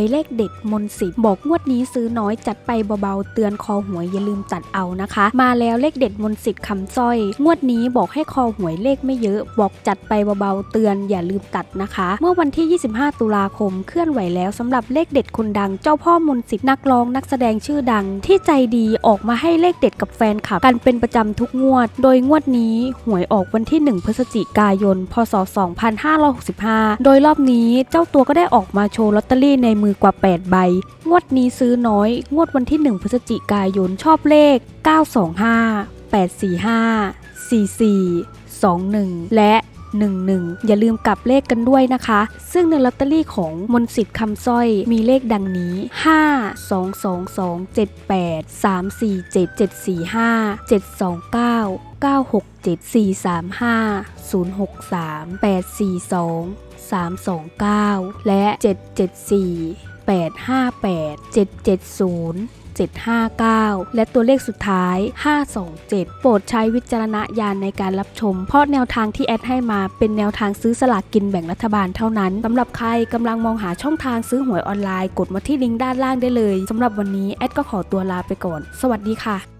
ยเลขเด็ดมนต์สิทธิ์บอกงวดนี้ซื้อน้อยจัดไปเบาๆเตือนคอหวยอย่าลืมตัดเอานะคะ มาแล้วเลขเด็ดมนต์สิทธิ์คำสร้อย งวดนี้บอกให้คอหวยเลขไม่เยอะ บอกจัดไปเบาๆเตือนอย่าลืมตัดนะคะ เมื่อวันที่ 25 ตุลาคมเคลื่อนไหวแล้วสำหรับเลขเด็ดคนดัง เจ้าพ่อมนต์สิทธิ์นักร้องนักแสดงชื่อดัง ที่ใจดีออกมาให้เลขเด็ดกับแฟนคลับกันเป็นประจำทุกงวด โดยงวดนี้หวยออกวันที่ 1 พฤศจิกายน พศ 2565 โดยรอบนี้เจ้าตัวก็ได้ออกมาโชว์ลอตเตอรี่ในมือกว่า 8 ใบ งวดนี้ซื้อน้อย งวดวันที่ 1 พฤศจิกายนชอบเลข 925 845 44 21 และ 11 อย่าลืมกลับเลขกันด้วยนะคะ ซึ่งในลอตเตอรี่ของมนสิทธิ์คำสร้อยมีเลขดังนี้ 5 2 2 2 7 8 3 4 7 7 4 5 7 2 9 9 6 7 4 3 5 0 6 3 8 4 2 3 2 9 และ 774 858 770 759 และตัวเลขสุดท้าย 527 โปรดใช้วิจารณญาณในการรับชม เพราะแนวทางที่แอดให้มาเป็นแนวทางซื้อสลากกินแบ่งรัฐบาลเท่านั้น สำหรับใครกำลังมองหาช่องทางซื้อหวยออนไลน์ กดมาที่ลิงก์ด้านล่างได้เลย สำหรับวันนี้แอดก็ขอตัวลาไปก่อน สวัสดีค่ะ